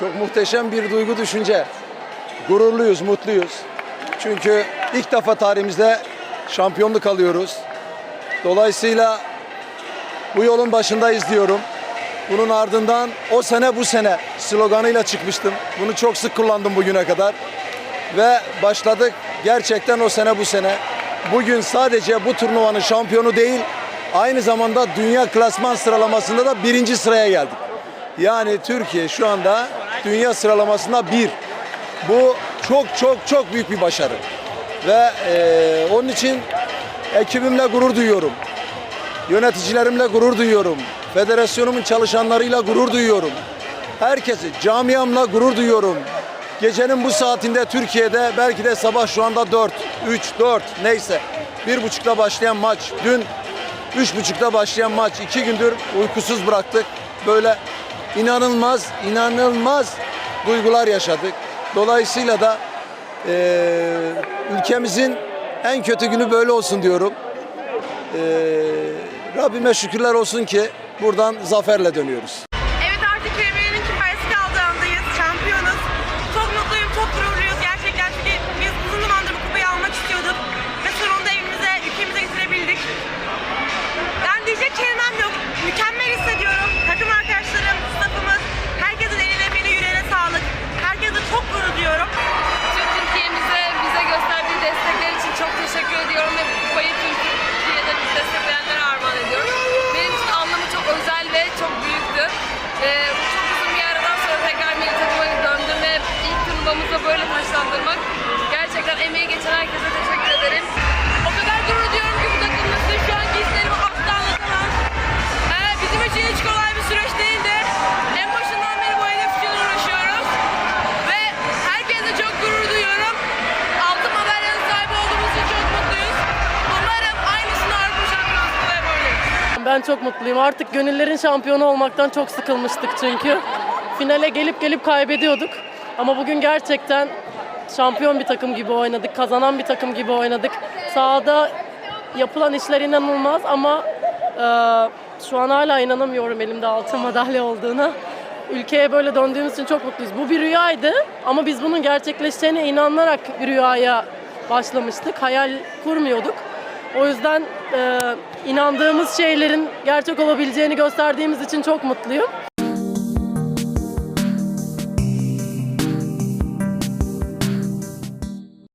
Çok muhteşem bir duygu düşünce. Gururluyuz, mutluyuz. Çünkü ilk defa tarihimizde şampiyonluk alıyoruz. Dolayısıyla bu yolun başındayız diyorum. Bunun ardından o sene bu sene sloganıyla çıkmıştım. Bunu çok sık kullandım bugüne kadar. Ve başladık gerçekten o sene bu sene. Bugün sadece bu turnuvanın şampiyonu değil, aynı zamanda dünya klasman sıralamasında da birinci sıraya geldik. Yani Türkiye şu anda dünya sıralamasında bir. Bu çok çok çok büyük bir başarı. Ve eee, onun için ekibimle gurur duyuyorum. Yöneticilerimle gurur duyuyorum. Federasyonumun çalışanlarıyla gurur duyuyorum. Herkesi, camiamla gurur duyuyorum. Gecenin bu saatinde Türkiye'de belki de sabah şu anda 4, 3, 4 neyse. Bir buçukta başlayan maç. Dün üç buçukta başlayan maç. iki gündür uykusuz bıraktık. Böyle inanılmaz, inanılmaz duygular yaşadık. Dolayısıyla da eee, ülkemizin en kötü günü böyle olsun diyorum. Ee, Rabbime şükürler olsun ki buradan zaferle dönüyoruz. Böyle taşlandırmak gerçekten emeği geçen herkese teşekkür ederim. O kadar gurur duyuyorum ki bu size şu anki hislerimi asla anlatamam. Ee, bizim için hiç kolay bir süreç değildi. En başından beri bu hedef için uğraşıyoruz. Ve herkese çok gurur duyuyorum. Altın madalyanın sahibi olduğumuz için çok mutluyuz. Umarım aynısını Avrupa Şampiyonası'nda yapabiliriz. Ben çok mutluyum. Artık gönüllerin şampiyonu olmaktan çok sıkılmıştık çünkü. Finale gelip gelip kaybediyorduk. Ama bugün gerçekten şampiyon bir takım gibi oynadık. Kazanan bir takım gibi oynadık. Sahada yapılan işler inanılmaz ama e, şu an hala inanamıyorum elimde altın madalya olduğuna. Ülkeye böyle döndüğümüz için çok mutluyuz. Bu bir rüyaydı ama biz bunun gerçekleşeceğine inanarak rüyaya başlamıştık. Hayal kurmuyorduk. O yüzden e, inandığımız şeylerin gerçek olabileceğini gösterdiğimiz için çok mutluyum.